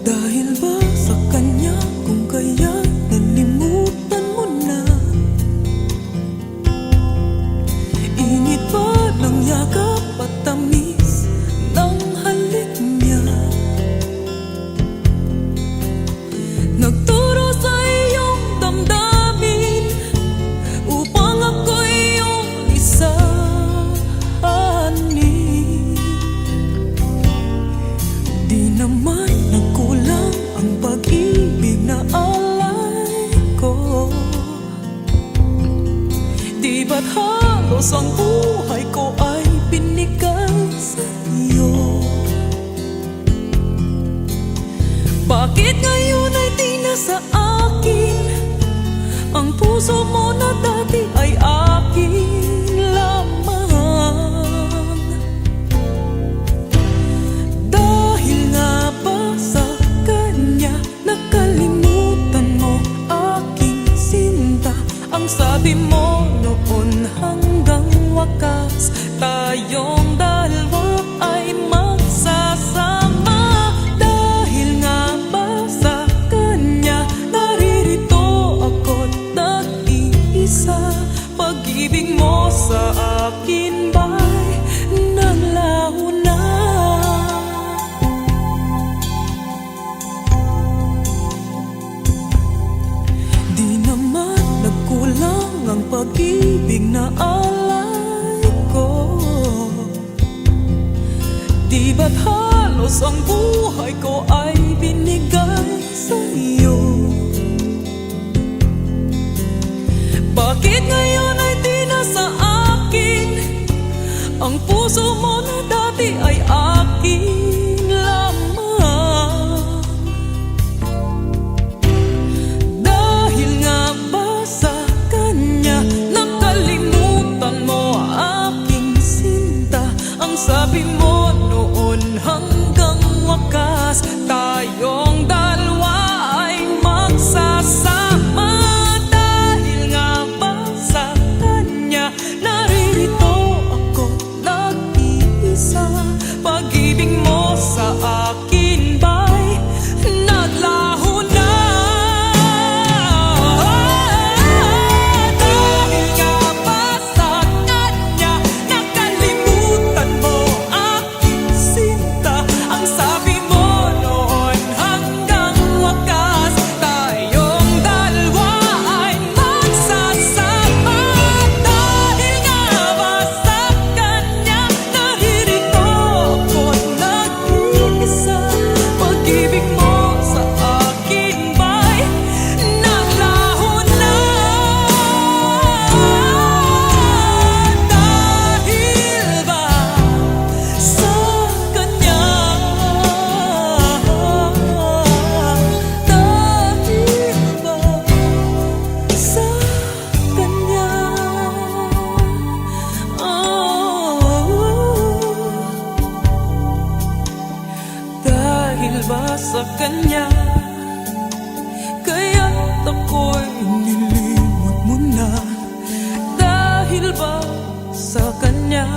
Dahil ba kanya kung kaya nalimutan mo na? Init pa ng yakap at halos ang buhay ko ay binigay sa iyo Bakit ngayon ay di na sa akin? Ang puso mo na dati ay akin lamang. Dahil nga ba sa kanya Nakalimutan mo aking sinta? Ang sabi mo Tayong dalawa ay magsasama Dahil nga ba sa kanya Naririto ako't mo sa akin ba'y naglaho na? Di naman nagkulang ang pag-ibig na alay Ba't halos ang buhay ko ay binigay sa iyo Bakit ngayon ay di na akin? Ang puso mo na dati ay akin noon hanggang wakas Tayong kanya. Kaya't ako'y nilimot mo na. Dahil ba sa kanya